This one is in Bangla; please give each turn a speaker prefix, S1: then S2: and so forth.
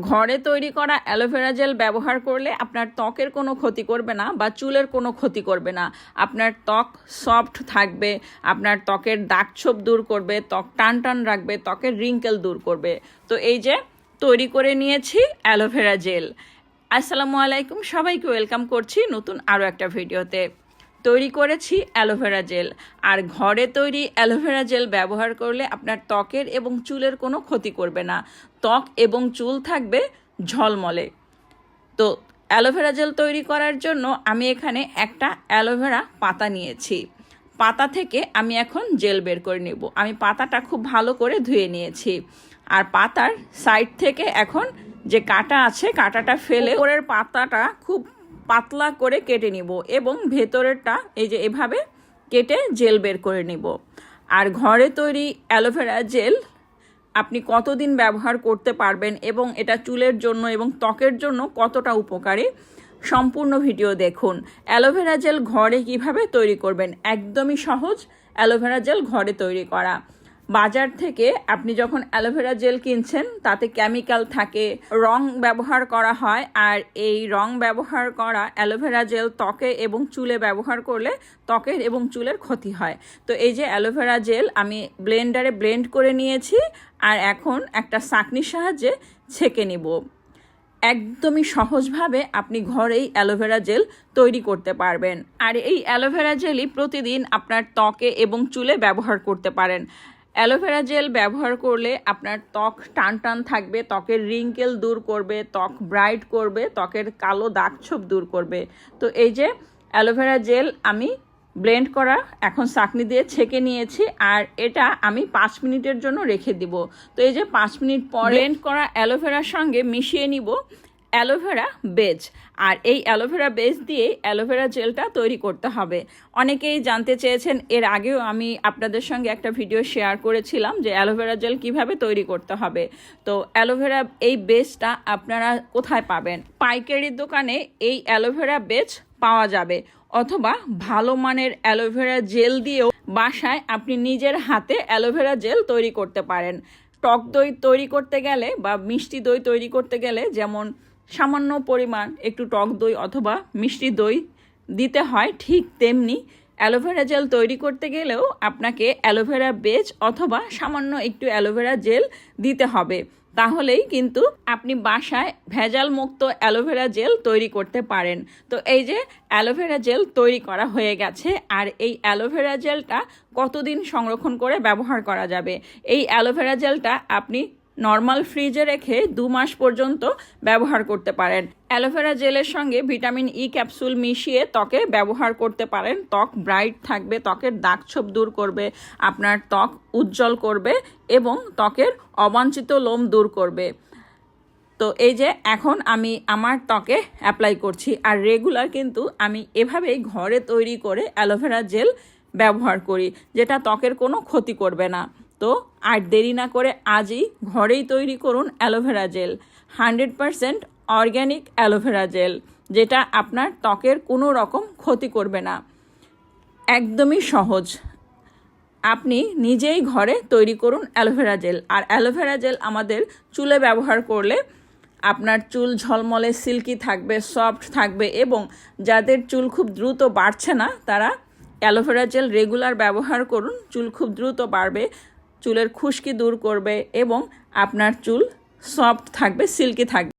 S1: ঘরে তৈরি করা অ্যালোভেরা জেল ব্যবহার করলে আপনার ত্বকের কোনো ক্ষতি করবে না বা চুলের কোনো ক্ষতি করবে না। আপনার ত্বক সফট থাকবে, আপনার ত্বকের দাগছোপ দূর করবে, ত্বক টান টান রাখবে, ত্বকের রিঙ্কেল দূর করবে। তো এই যে, তৈরি করে নিয়েছি অ্যালোভেরা জেল। আসসালামু আলাইকুম, সবাইকে ওয়েলকাম করছি নতুন আরও একটা ভিডিওতে। তৈরি করেছি অ্যালোভেরা জেল। আর ঘরে তৈরি অ্যালোভেরা জেল ব্যবহার করলে আপনার ত্বকের এবং চুলের কোনো ক্ষতি করবে না। ত্বক এবং চুল থাকবে ঝলমলে। তো অ্যালোভেরা জেল তৈরি করার জন্য আমি এখানে একটা অ্যালোভেরা পাতা নিয়েছি। পাতা থেকে আমি এখন জেল বের করে নেব। আমি পাতাটা খুব ভালো করে ধুয়ে নিয়েছি। আর পাতার সাইড থেকে এখন যে কাটা আছে, কাটাটা ফেলে ওপরের পাতাটা খুব পাতলা করে কেটে নিব এবং ভেতরেরটা এই যে এভাবে কেটে জেল বের করে নিব। আর ঘরে তৈরি অ্যালোভেরা জেল আপনি কতদিন ব্যবহার করতে পারবেন এবং এটা চুলের জন্য এবং ত্বকের জন্য কতটা উপকারী, সম্পূর্ণ ভিডিও দেখুন। অ্যালোভেরা জেল ঘরে কীভাবে তৈরি করবেন? একদমই সহজ। অ্যালোভেরা জেল ঘরে তৈরি করা। বাজার থেকে আপনি যখন অ্যালোভেরা জেল কিনছেন, তাতে কেমিক্যাল থাকে, রং ব্যবহার করা হয়, আর এই রং ব্যবহার করা অ্যালোভেরা জেল ত্বকে এবং চুলে ব্যবহার করলে ত্বকের এবং চুলের ক্ষতি হয়। তো এই যে অ্যালোভেরা জেল আমি ব্লেন্ডারে ব্লেন্ড করে নিয়েছি, আর এখন একটা সাকনির সাহায্যে ছেঁকে নিব। একদমই সহজভাবে আপনি ঘরেই অ্যালোভেরা জেল তৈরি করতে পারবেন। আর এই অ্যালোভেরা জেলই প্রতিদিন আপনার ত্বকে এবং চুলে ব্যবহার করতে পারেন। অ্যালোভেরা জেল ব্যবহার করলে আপনার ত্বক টান টান থাকবে ত্বকের রিঙ্কেল দূর করবে ত্বক ব্রাইট করবে ত্বকের কালো দাগছোপ দূর করবে। তো এই যে অ্যালোভেরা জেল আমি ব্লেন্ড করা এখন চাকনি দিয়ে ছেঁকে নিয়েছি আর এটা আমি পাঁচ মিনিটের জন্য রেখে দিব। তো এই যে পাঁচ মিনিট পর ব্লেন্ড করা অ্যালোভেরার সঙ্গে মিশিয়ে নিব। অ্যালোভেরা বেজ আর এই অ্যালোভেরা বেজ দিয়ে অ্যালোভেরা জেলটা তৈরি করতে হবে। অনেকেই জানতে চেয়েছেন, এর আগেও আমি আপনাদের সঙ্গে একটা ভিডিও শেয়ার করেছিলাম যে অ্যালোভেরা জেল কীভাবে তৈরি করতে হবে। তো অ্যালোভেরা এই বেজটা আপনারা কোথায় পাবেন? পাইকারির দোকানে এই অ্যালোভেরা বেজ পাওয়া যাবে। অথবা ভালো মানের অ্যালোভেরা জেল দিয়েও বাসায় আপনি নিজের হাতে অ্যালোভেরা জেল তৈরি করতে পারেন। টক দই তৈরি করতে গেলে বা মিষ্টি দই তৈরি করতে গেলে যেমন সামান্য পরিমাণ একটু টক দই অথবা মিষ্টি দই দিতে হয় ঠিক তেমনি অ্যালোভেরা জেল তৈরি করতে গেলেও আপনাকে অ্যালোভেরা বেজ অথবা সামান্য একটু অ্যালোভেরা জেল দিতে হবে। তাহলেই কিন্তু আপনি বাসায় ভেজাল মুক্ত অ্যালোভেরা জেল তৈরি করতে পারেন। তো এই যে অ্যালোভেরা জেল তৈরি করা হয়ে গেছে আর এই অ্যালোভেরা জেলটা কতদিন সংরক্ষণ করে ব্যবহার করা যাবে? এই অ্যালোভেরা জেলটা আপনি নর্মাল ফ্রিজে রেখে দু মাস পর্যন্ত ব্যবহার করতে পারেন। অ্যালোভেরা জেলের সঙ্গে ভিটামিন ই ক্যাপসুল মিশিয়ে ত্বকে ব্যবহার করতে পারেন। ত্বক ব্রাইট থাকবে, ত্বকের দাগছোপ দূর করবে, আপনার ত্বক উজ্জ্বল করবে এবং ত্বকের অবাঞ্ছিত লোম দূর করবে। তো এই যে এখন আমি আমার ত্বকে অ্যাপ্লাই করছি। আর রেগুলার কিন্তু আমি এভাবেই ঘরে তৈরি করে অ্যালোভেরা জেল ব্যবহার করি, যেটা ত্বকের কোনো ক্ষতি করবে না। তো আর দেরি না করে আজই ঘরেই তৈরি করুন aloe vera gel. Hundred percent organic aloe vera gel, যেটা আপনার ত্বকের কোনো রকম ক্ষতি করবে না। একদমই সহজ। আপনি নিজেই ঘরে তৈরি করুন অ্যালোভেরা জেল। আর অ্যালোভেরা জেল আমাদের চুলে ব্যবহার করলে আপনার চুল ঝলমলে, সিল্কি থাকবে, সফট থাকবে এবং যাদের চুল খুব দ্রুত বাড়ছে না, তারা অ্যালোভেরা জেল রেগুলার ব্যবহার করুন। চুল খুব দ্রুত বাড়বে। চুলের খুশকি দূর করবে এবং আপনার চুল সফট থাকবে সিল্কি থাকবে।